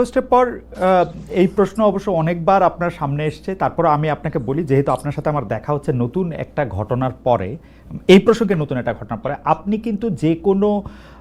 পোস্টের পর এই প্রশ্ন অবশ্য অনেকবার আপনার সামনে এসছে। তারপর আমি আপনাকে বলি, যেহেতু আপনার সাথে আমার দেখা হচ্ছে নতুন একটা ঘটনার পরে, এই প্রসঙ্গে নতুন একটা ঘটনার পরে, আপনি কিন্তু যে কোনো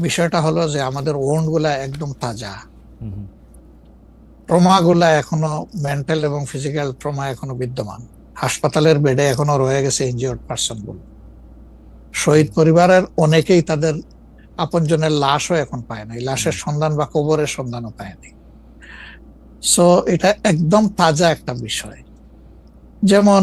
বিষয়টা হলো যে আমাদের ওন্ডগুলা একদম তাজা। হুম হুম। গুলা এখনও মেন্টাল এবং ফিজিক্যাল ট্রমা এখনও বিদ্যমান। হাসপাতালের বেডে এখনও রয়ে গেছে ইনজিওর্ড পার্সনগুলো শহীদ পরিবারের অনেকেই তাদের আপনজনের লাশও এখন পায় না লাশের সন্ধান বা কবরের সন্ধানও পায়নি সো এটা একদম তাজা একটা বিষয়। যেমন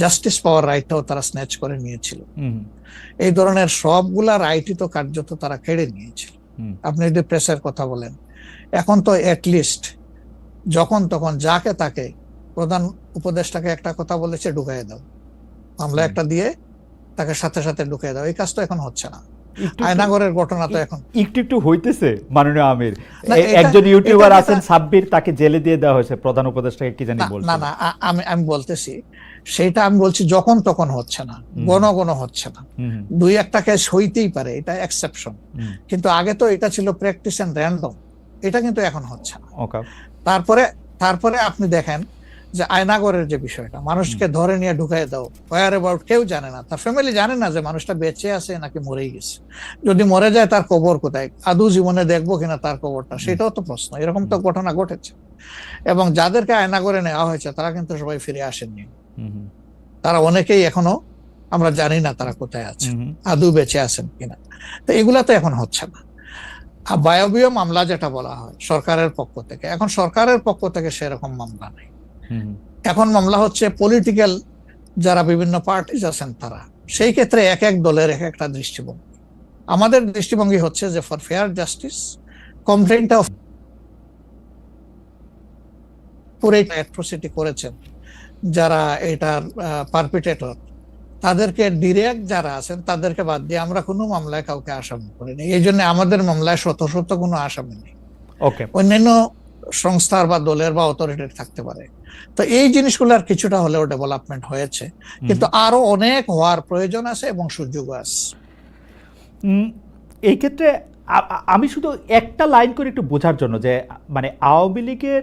জাস্টিস পাওয়ার রাইটটাও তারা স্ন্যাচ করে নিয়েছিল। এই ধরনের সবগুলা রাইটই তো কার্যত তারা কেড়ে নিয়েছিল। আপনি যদি প্রেসের কথা বলেন এখন তো লিস্ট যখন তখন যাকে তাকে প্রধান উপদেষ্টাকে একটা কথা বলেছে ঢুকাই দাও। মামলা একটা দিয়ে তাকে সাথে সাথে ঢুকাই দাও। এই কাজ তো এখন হচ্ছে না। আয়নাগরের ঘটনা তো এখন একটু একটু হইতেছে মাননীয় আমির। একজন ইউটিউবার আছেন সাব্বির তাকে জেলে দিয়ে দেওয়া হয়েছে প্রধান উপদেষ্টাকে কি জানি বলছে। না না আমি আমি বলতেছি সেটা আমি বলছি যখন তখন হচ্ছে না গণ গণ হচ্ছে না। দুই একটা কেস হইতেই পারে এটা এক্সেপশন কিন্তু আগে তো এটা ছিল প্র্যাকটিস এন্ড র্যান্ডম এটা কিন্তু এখন হচ্ছে না। তারপরে তারপরে আপনি দেখেন যে আয়নাগরের যে বিষয়টা মানুষকে ধরে নিয়ে ঢুকাই দাও। ওয়ার অ্যাবাউট কেউ জানে না। তার ফ্যামিলি জানে না যে মানুষটা বেঁচে আছে নাকি মরেই গেছে। যদি মরে যায় তার কবর কোথায়? আদৌ জীবনে দেখব কিনা তার কবরটা? সেটাও তো প্রশ্ন। এরকম তো ঘটনা ঘটেছে। এবং যাদেরকে আয়নাগরে নেওয়া হয়েছে তারা কিন্তু সবাই ফিরে আসেননি। তারা অনেকেই এখনও আমরা জানি না তারা কোথায় আছে আদৌ বেঁচে আছেন কিনা। তো এগুলা তো এখন হচ্ছে না। আর বায়বীয় মামলা যেটা বলা হয় সরকারের পক্ষ থেকে এখন সরকারের পক্ষ থেকে সেরকম মামলা নেই। এখন মামলা হচ্ছে পলিটিক্যাল যারা বিভিন্ন পার্টিজ আছেন তারা সেই ক্ষেত্রে এক এক দলের এক একটা দৃষ্টিভঙ্গি। আমাদের দৃষ্টিভঙ্গি হচ্ছে যে ফর ফেয়ার জাস্টিস কমপ্লেনটা পুরো অ্যাট্রোসিটি করেছেন। যারা এটার পারপিটেটর তাদেরকে ডিরেক্ট যারা আছেন তাদেরকে বাদ দিয়ে আমরা কোনো মামলায় কাউকে আসামি করিনি। এই জন্য আমাদের মামলায় শত শত কোনো আসামি নেই। ওকে অন্যান্য সংস্থার বা দলের বা অথরিটির থাকতে পারে। তো এই জিনিসগুলোর কিছুটা হলেও ডেভেলপমেন্ট হয়েছে। কিন্তু আরও অনেক হওয়ার প্রয়োজন আছে এবং সুযোগ আছে। এই ক্ষেত্রে আমি শুধু একটা লাইন করে একটু বোঝার জন্য যে মানে আওয়ামী লীগের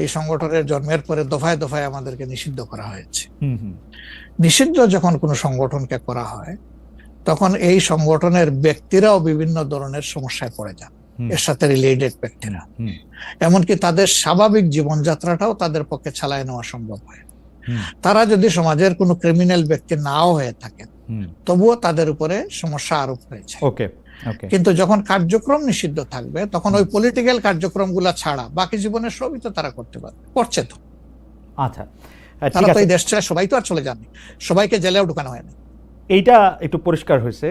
এই সংগঠনের জন্মের পরে দফায় দফায় আমাদেরকে নিষিদ্ধ করা হয়েছে। নিষিদ্ধ যখন কোনো সংগঠনকে করা হয় তখন এই সংগঠনের ব্যক্তিরাও বিভিন্ন ধরনের সমস্যায় পড়ে যান। এর সাথে রিলেটেড ব্যক্তিরা। এমনকি তাদের স্বাভাবিক জীবনযাত্রাটাও তাদের পক্ষে চালায় নেওয়া সম্ভব হয়। তারা যদি সমাজের কোনো ক্রিমিনাল ব্যক্তি নাও হয়ে থাকেন তবুও তাদের উপরে সমস্যা আরোপ হয়েছে ওকে কিন্তু যখন কার্যক্রম নিষিদ্ধ থাকবে তখন ওই পলিটিক্যাল কার্যক্রমগুলো ছাড়া বাকি জীবনের সবই তো তারা করতে পারবে করছে তো। আচ্ছা। তারা তো এই দেশ সবাই তো আর চলে যাননি সবাইকে জেলেও ঢুকানো হয়নি এইটা একটু পরিষ্কার হয়েছে।